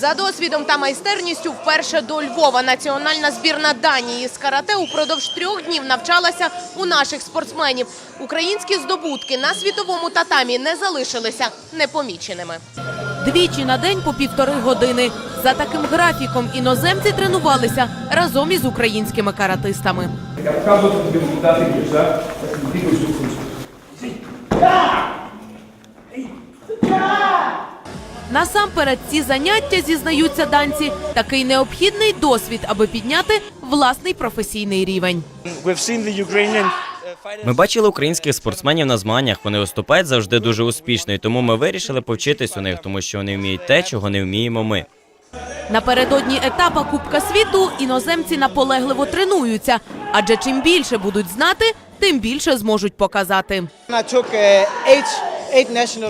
За досвідом та майстерністю вперше до Львова національна збірна Данії з карате упродовж трьох днів навчалася у наших спортсменів. Українські здобутки на світовому татамі не залишилися непоміченими. Двічі на день по півтори години. За таким графіком іноземці тренувалися разом із українськими каратистами. Я показую результати вже, так ти будеш слухати. Насамперед ці заняття, зізнаються данці, такий необхідний досвід, аби підняти власний професійний рівень. Seen Ми бачили українських спортсменів на змаганнях. Вони виступають завжди дуже успішно, і тому ми вирішили повчитись у них, тому що вони вміють те, чого не вміємо ми. Напередодні етапа Кубка світу іноземці наполегливо тренуються, адже чим більше будуть знати, тим більше зможуть показати.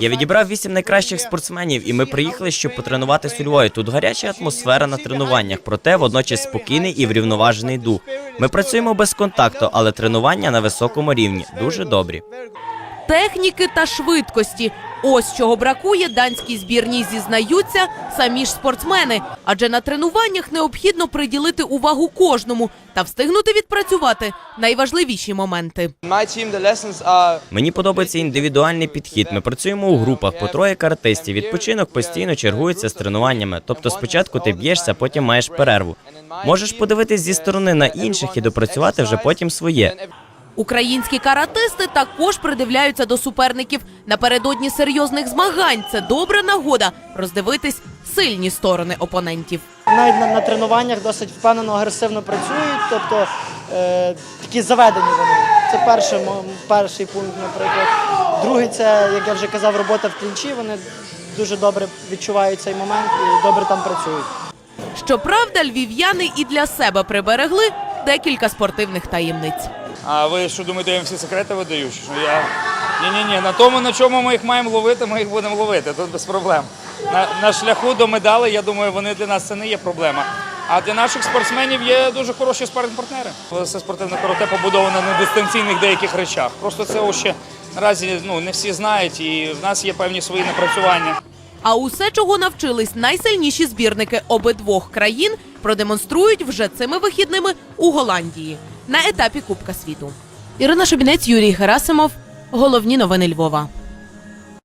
Я відібрав вісім найкращих спортсменів, і ми приїхали, щоб потренуватися у Львові. Тут гаряча атмосфера на тренуваннях, проте водночас спокійний і врівноважений дух. Ми працюємо без контакту, але тренування на високому рівні дуже добрі. Техніки та швидкості. Ось чого бракує данській збірній, зізнаються самі ж спортсмени. Адже на тренуваннях необхідно приділити увагу кожному та встигнути відпрацювати найважливіші моменти. Мені подобається індивідуальний підхід. Ми працюємо у групах по троє каратистів. Відпочинок постійно чергується з тренуваннями. Тобто спочатку ти б'єшся, потім маєш перерву. Можеш подивитись зі сторони на інших і допрацювати вже потім своє. Українські каратисти також придивляються до суперників. Напередодні серйозних змагань це добра нагода роздивитись сильні сторони опонентів. навіть на, на тренуваннях досить впевнено, агресивно працюють, тобто е, такі заведені вони. Це перший, перший пункт, наприклад. Другий це, як я вже казав, робота в клінчі. Вони дуже добре відчувають цей момент і добре там працюють. Щоправда, львів'яни і для себе приберегли декілька спортивних таємниць. А ви що думаєте, я їм всі секрети видаю? Що я... Ні, ні, ні, на тому, на чому ми їх маємо ловити, ми їх будемо ловити. Тут без проблем. На, на шляху до медалей, я думаю, вони для нас це не є проблема. А для наших спортсменів є дуже хороші спарринг-партнери. Це спортивне карате побудоване на дистанційних деяких речах. Просто це ще наразі ну, не всі знають, і в нас є певні свої напрацювання. А усе, чого навчились найсильніші збірники обидвох країн, продемонструють вже цими вихідними у Голландії на етапі Кубка світу. Ірина Шобінець, Юрій Герасимов. Головні новини Львова.